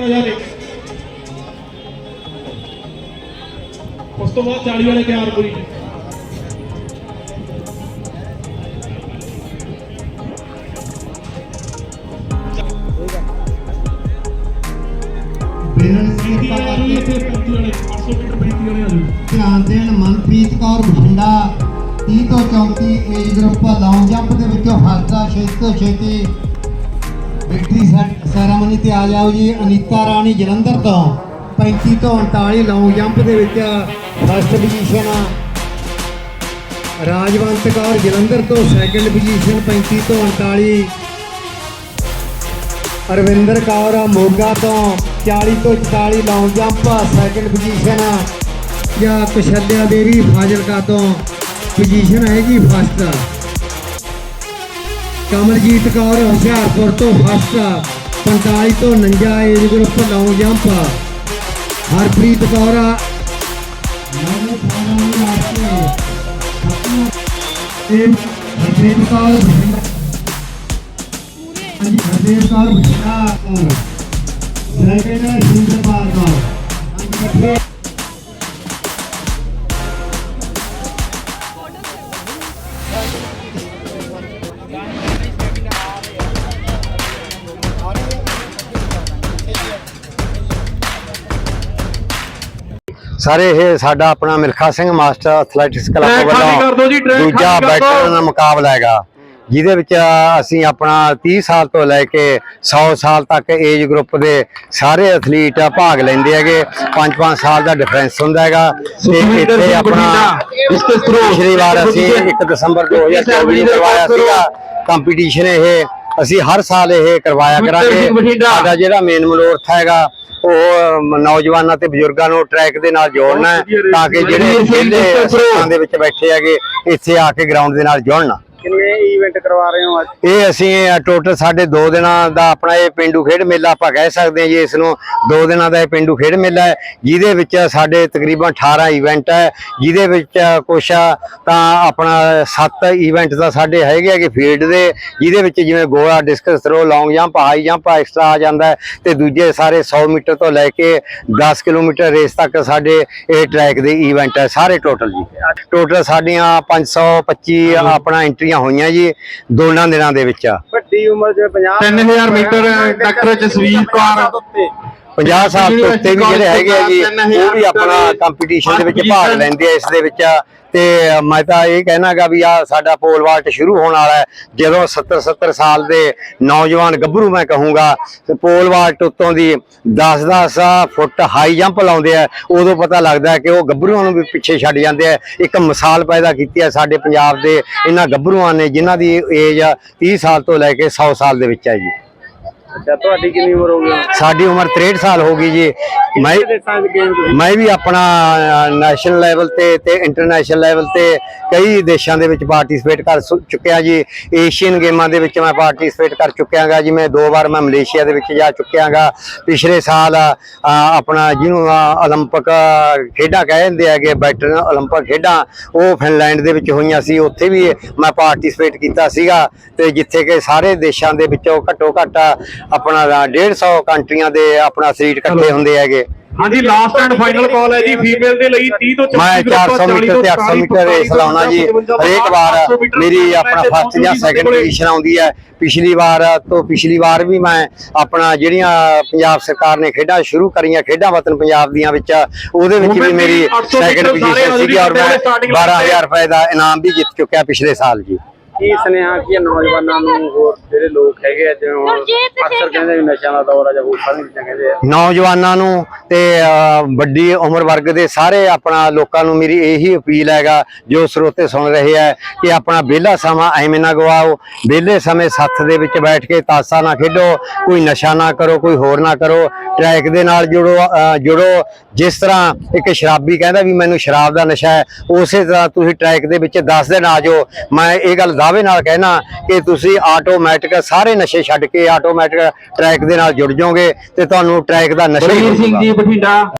ਕੀਤਾ ਜਾਵੇ ਉਸ ਤੋਂ ਬਾਅਦ 40 ਵਾਲੇ ਤਿਆਰ ਪੂਰੀ ਬੇਨਤੀ ਕੀ ਆ ਜੀ ਇੱਥੇ 35 ਵਾਲੇ 800 ਮੀਟਰ 35 ਵਾਲੇ ਆ ਜੀ ਧਿਆਨ ਦੇਣ ਮਨਪ੍ਰੀਤ ਕੌਰ ਬਠਿੰਡਾ 30 ਤੋਂ 34 ਏਜ ਗਰੁੱਪ ਲੌਂਗ ਜੰਪ ਦੇ ਵਿੱਚੋਂ ਫਸਟ ਆ ਛੇਤੀ ਤੋਂ ਛੇਤੀ ਵਿਕਟਰੀ ਸੈਰਾਮਨੀ ਤੇ ਆ ਜਾਓ ਜੀ, ਅਨੀਤਾ ਰਾਣੀ ਜਲੰਧਰ ਤੋਂ। 35 ਤੋਂ 39 ਲੌਂਗ ਜੰਪ ਦੇ ਵਿੱਚ ਫਸਟ ਪੋਜੀਸ਼ਨ ਰਾਜਵੰਤ ਕੌਰ ਜਲੰਧਰ ਤੋਂ ਸੈਕੰਡ ਪੋਜੀਸ਼ਨ 35 ਤੋਂ 39 ਅਰਵਿੰਦਰ ਕੌਰ ਮੋਗਾ ਤੋਂ 40 ਤੋਂ 44 ਲੌਂਗ ਜੰਪ ਸੈਕੰਡ ਪੋਜੀਸ਼ਨ ਜਾਂ ਕੁਸ਼ਲਿਆ ਦੇਵੀ ਫਾਜ਼ਿਲਕਾ ਤੋਂ ਪੋਜੀਸ਼ਨ ਹੈਗੀ ਫਸਟ ਕਮਲਜੀਤ ਕੌਰ ਹੁਸ਼ਿਆਰਪੁਰ ਤੋਂ ਫਸਟ 45 ਤੋਂ 49 age group long jump Harpreet Kaur ਆ। ਮੈਨੂੰ ਫੋਨ ਨਹੀਂ ਆਸਤੇ ਇਹ ਹਰਪ੍ਰੀਤ ਕੌਰ, ਬਠਿੰਡਾ ਹਾਂਜੀ ਹਰਦੇਵ ਕੌਰ ਬਠਿੰਡਾ ਸੈਕੰਡ ਸਿੰਦਰਪਾਲ ਕੌਰ। ਹਾਂਜੀ ਸਾਰੇ ਇਹ ਸਾਡਾ ਆਪਣਾ Milkha Singh master athletics club ਵੱਲੋਂ ਦੂਜਾ। ਬੈਟਰ ਦਾ ਮੁਕਾਬਲਾ ਹੈਗਾ। ਜਿਹਦੇ ਵਿੱਚ ਅਸੀਂ ਆਪਣਾ 30 ਸਾਲ ਤੋਂ ਲੈ ਕੇ 100 ਸਾਲ ਤੱਕ ਏਜ ਗਰੁੱਪ ਦੇ ਸਾਰੇ ਐਥਲੀਟ ਭਾਗ ਲੈਂਦੇ ਹੈਗੇ। 5-5 ਸਾਲ ਦਾ ਡਿਫਰੈਂਸ ਹੁੰਦਾ ਹੈਗਾ। ਤੇ ਇੱਥੇ ਆਪਣਾ ਪਿਛਲੀ ਵਾਰ ਅਸੀਂ competition 1 ਦਸੰਬਰ 2024 ਨੂੰ ਕਰਵਾਇਆ ਸੀਗਾ। ਕੰਪੀਟੀਸ਼ਨ ਇਹ ਅਸੀਂ ਹਰ ਸਾਲ ਇਹ ਕਰਵਾਇਆ ਕਰਾਂਗੇ। ਸਾਡਾ ਜਿਹੜਾ ਮੇਨ ਮਨੋਰਥ ਹੈਗਾ ਉਹ ਨੌਜਵਾਨਾਂ ਤੇ ਬਜ਼ੁਰਗਾਂ ਨੂੰ ਟਰੈਕ ਦੇ ਨਾਲ ਜੋੜਨਾ ਤਾਂ ਕਿ ਜਿਹੜੇ ਦੇ ਵਿੱਚ ਬੈਠੇ ਹੈਗੇ ਇੱਥੇ ਆ ਕੇ ਗਰਾਊਂਡ ਦੇ ਨਾਲ ਜੁੜਨ। ਕਿੰਨੇ ਇਵੈਂਟ ਕਰਵਾ ਰਹੇ ਹੋ ਅੱਜ? ਇਹ ਅਸੀਂ ਟੋਟਲ ਸਾਡੇ 2 ਦਿਨਾਂ ਦਾ ਆਪਣਾ ਇਹ ਪਿੰਡੂ ਖੇਡ ਮੇਲਾ ਆਪਾਂ ਕਹਿ ਸਕਦੇ ਹਾਂ ਜੀ ਇਸ ਨੂੰ 2 ਦਿਨਾਂ ਦਾ ਇਹ ਪਿੰਡੂ ਖੇਡ ਮੇਲਾ ਹੈ ਜਿਹਦੇ ਵਿੱਚ ਸਾਡੇ ਤਕਰੀਬਨ 18 ਇਵੈਂਟ ਹੈ ਜਿਹਦੇ ਵਿੱਚ ਕੁਛ ਤਾਂ ਆਪਣਾ 7 ਇਵੈਂਟ ਤਾਂ ਸਾਡੇ ਹੈਗੇ ਹੈਗੇ ਫੀਲਡ ਦੇ ਜਿਹਦੇ ਵਿੱਚ ਜਿਵੇਂ ਗੋਲਾ discus throw long jump high jump extra ਆ ਜਾਂਦਾ ਤੇ ਦੂਜੇ ਸਾਰੇ 100 ਮੀਟਰ ਤੋਂ ਲੈ ਕੇ 10 ਕਿਲੋਮੀਟਰ ਰੇਸ ਤੱਕ ਸਾਡੇ ਇਹ ਟਰੈਕ ਦੇ ਇਵੈਂਟ ਹੈ ਸਾਰੇ ਟੋਟਲ ਜੀ। ਟੋਟਲ ਸਾਡੀਆਂ 525 ਆਪਣਾ ਐਂਟਰੀਆਂ ਹੋਈਆਂ ਜੀ ਦੋਨਾਂ ਦਿਨਾਂ ਦੇ ਵਿੱਚ। ਵੱਡੀ ਉਮਰ ਦੇ 50 3000 ਮੀਟਰ ਡਾਕਟਰ ਜਸਵੀਰ ਕੌਰ। 50 ਸਾਲ ਤੋਂ ਉੱਤੇ ਵੀ ਜਿਹੜੇ ਹੈਗੇ ਆ ਜੀ ਉਹ ਵੀ ਆਪਣਾ ਕੰਪੀਟੀਸ਼ਨ ਦੇ ਵਿੱਚ ਭਾਗ ਲੈਂਦੇ ਆ ਇਸ ਦੇ ਵਿੱਚ ਤੇ ਮੈਂ ਤਾਂ ਇਹ ਕਹਿਣਾਗਾ ਵੀ ਆ ਸਾਡਾ ਪੋਲ ਵਾਲਟ ਸ਼ੁਰੂ ਹੋਣ ਵਾਲਾ ਹੈ। ਜਦੋਂ 70 70 ਸਾਲ ਦੇ ਨੌਜਵਾਨ, ਗੱਭਰੂ ਮੈਂ ਕਹੂੰਗਾ ਪੋਲ ਵਾਲਟ ਉੱਤੋਂ ਦੀ 10 10 ਫੁੱਟ ਹਾਈ ਜੰਪ ਲਾਉਂਦੇ ਆ, ਉਦੋਂ ਪਤਾ ਲੱਗਦਾ ਕਿ ਉਹ ਗੱਭਰੂਆਂ ਨੂੰ ਵੀ ਪਿੱਛੇ ਛੱਡ ਜਾਂਦੇ ਆ। ਇੱਕ ਮਿਸਾਲ ਪੈਦਾ ਕੀਤੀ ਹੈ ਸਾਡੇ ਪੰਜਾਬ ਦੇ ਇਹਨਾਂ ਗੱਭਰੂਆਂ ਨੇ, ਜਿਨ੍ਹਾਂ ਦੀ ਏਜ 30 ਸਾਲ ਤੋਂ ਲੈ ਕੇ 100 ਸਾਲ ਦੇ ਵਿੱਚ ਹੈ ਜੀ। ਅੱਛਾ ਤੁਹਾਡੀ ਕਿੰਨੀ ਉਮਰ ਹੋ ਗਈ? ਸਾਡੀ ਉਮਰ 63 ਸਾਲ ਹੋ ਗਈ ਜੀ। ਮੈਂ ਦੇਸ਼ਾਂ ਮੈਂ ਵੀ ਆਪਣਾ ਨੈਸ਼ਨਲ ਲੈਵਲ ਤੇ ਤੇ ਇੰਟਰਨੈਸ਼ਨਲ ਲੈਵਲ ਤੇ ਕਈ ਦੇਸ਼ਾਂ ਦੇ ਵਿੱਚ ਪਾਰਟਿਸਿਪੇਟ ਕਰ ਚੁੱਕਿਆ ਜੀ। ਏਸ਼ੀਅਨ ਗੇਮਾਂ ਦੇ ਵਿੱਚ ਮੈਂ ਪਾਰਟਿਸਿਪੇਟ ਕਰ ਚੁੱਕਿਆਗਾ ਜਿਵੇਂ ਦੋ ਵਾਰ ਮੈਂ ਮਲੇਸ਼ੀਆ ਦੇ ਵਿੱਚ ਜਾ ਚੁੱਕਿਆਗਾ। ਪਿਛਲੇ ਸਾਲ ਆਪਣਾ ਜਿਹਨੂੰ ਓਲੰਪਿਕ ਖੇਡਾਂ ਕਹਿ ਦਿੰਦੇ ਹੈਗੇ ਬੈਟਨ ਓਲੰਪਿਕ ਖੇਡਾਂ ਉਹ ਫਿਨਲੈਂਡ ਦੇ ਵਿੱਚ ਹੋਈਆਂ ਸੀ। ਉੱਥੇ ਵੀ ਮੈਂ ਪਾਰਟਿਸਿਪੇਟ ਕੀਤਾ ਸੀਗਾ। ਤੇ ਜਿੱਥੇ ਕਿ ਸਾਰੇ ਦੇਸ਼ਾਂ ਦੇ ਵਿੱਚੋਂ ਘੱਟੋ ਘੱਟ ਆਪਣਾ 150 ਕੰਟਰੀਆਂ ਦੇ ਆਪਣਾ ਸਰੀਰ ਇਕੱਠੇ ਹੁੰਦੇ ਹੈਗੇ। ਹਾਂਜੀ ਲਾਸਟ ਐਂਡ ਫਾਈਨਲ ਕਾਲ ਹੈ ਜੀ ਫੀਮੇਲ ਦੇ ਲਈ 30 ਤੋਂ 34 ਮੈਂ 400 ਮੀਟਰ ਤੇ 800 ਮੀਟਰ ਰੇਸ ਲਾਉਣਾ ਜੀ। ਹਰੇਕ ਵਾਰ ਮੇਰੀ ਆਪਣਾ ਫਸਟ ਜਾਂ ਸੈਕੰਡ ਪੋਜੀਸ਼ਨ ਆਉਂਦੀ ਹੈ। ਪਿਛਲੀ ਵਾਰ ਤੋਂ ਪਿਛਲੀ ਵਾਰ ਵੀ ਮੈਂ ਆਪਣਾ ਜਿਹੜੀਆਂ ਪੰਜਾਬ ਸਰਕਾਰ ਨੇ ਖੇਡਾਂ ਸ਼ੁਰੂ ਕਰੀਆਂ ਖੇਡਾਂ ਵਤਨ ਪੰਜਾਬ ਦੀਆਂ ਵਿੱਚ ਉਹਦੇ ਵਿੱਚ ਵੀ ਮੇਰੀ 800 ਸੈਕੰਡ ਪੋਜੀਸ਼ਨ ਸੀਗੀ ਔਰ ਮੈਂ starting 12000 ਰੁਪਏ ਦਾ ਇਨਾਮ ਵੀ ਜਿੱਤ ਚੁੱਕਿਆ ਪਿਛਲੇ ਸਾਲ ਜੀ। ਕੀ ਸੁਨੇਹਾ ਕੀ ਹੈ ਨੌਜਵਾਨਾਂ ਨੂੰ ਹੋਰ ਜਿਹੜੇ ਲੋਕ ਹੈਗੇ ਆ ਜਿਵੇਂ ਹੁਣ ਅਕਸਰ ਕਹਿੰਦੇ ਵੀ ਨਸ਼ਿਆਂ ਦਾ ਦੌਰ ਆ ਜਾਂ ਹੋਰ ਸਾਰੀਆਂ ਚੀਜ਼ਾਂ ਕਹਿੰਦੇ ਆ। ਨੌਜਵਾਨਾਂ ਨੂੰ ਤੇ ਵੱਡੀ ਉਮਰ ਵਰਗ ਦੇ ਸਾਰੇ ਆਪਣਾ ਲੋਕਾਂ ਨੂੰ ਮੇਰੀ ਇਹੀ ਅਪੀਲ ਹੈਗਾ ਜੋ ਸਰੋਤੇ ਸੁਣ ਰਹੇ ਹੈ ਕਿ ਆਪਣਾ ਵਿਹਲਾ ਸਮਾਂ ਐਵੇਂ ਨਾ ਗਵਾਓ ਵਿਹਲੇ ਸਮੇਂ ਸੱਥ ਦੇ ਵਿੱਚ ਬੈਠ ਕੇ ਤਾਸਾ ਨਾ ਖੇਡੋ ਕੋਈ ਨਸ਼ਾ ਨਾ ਕਰੋ ਕੋਈ ਹੋਰ ਨਾ ਕਰੋ ਟਰੈਕ ਦੇ ਨਾਲ ਜੁੜੋ ਜੁੜੋ। ਜਿਸ ਤਰ੍ਹਾਂ ਇੱਕ ਸ਼ਰਾਬੀ ਕਹਿੰਦਾ ਵੀ ਮੈਨੂੰ ਸ਼ਰਾਬ ਦਾ ਨਸ਼ਾ ਹੈ ਉਸੇ ਤਰ੍ਹਾਂ ਤੁਸੀਂ ਟਰੈਕ ਦੇ ਵਿੱਚ 10 ਦਿਨ ਆ ਜਾਓ। ਮੈਂ ਇਹ ਗੱਲ ਦਾਅਵੇ ਨਾਲ ਕਹਿਣਾ ਕਿ ਤੁਸੀਂ ਆਟੋਮੈਟਿਕ ਸਾਰੇ ਨਸ਼ੇ ਛੱਡ ਕੇ ਆਟੋਮੈਟਿਕ ਟਰੈਕ ਦੇ ਨਾਲ ਜੁੜ ਜਾਓਗੇ ਤੇ ਤੁਹਾਨੂੰ ਟਰੈਕ ਦਾ ਨਸ਼ਾ ਹੀ ਸਿੰਘ। ਜੀ ਬਠਿੰਡਾ।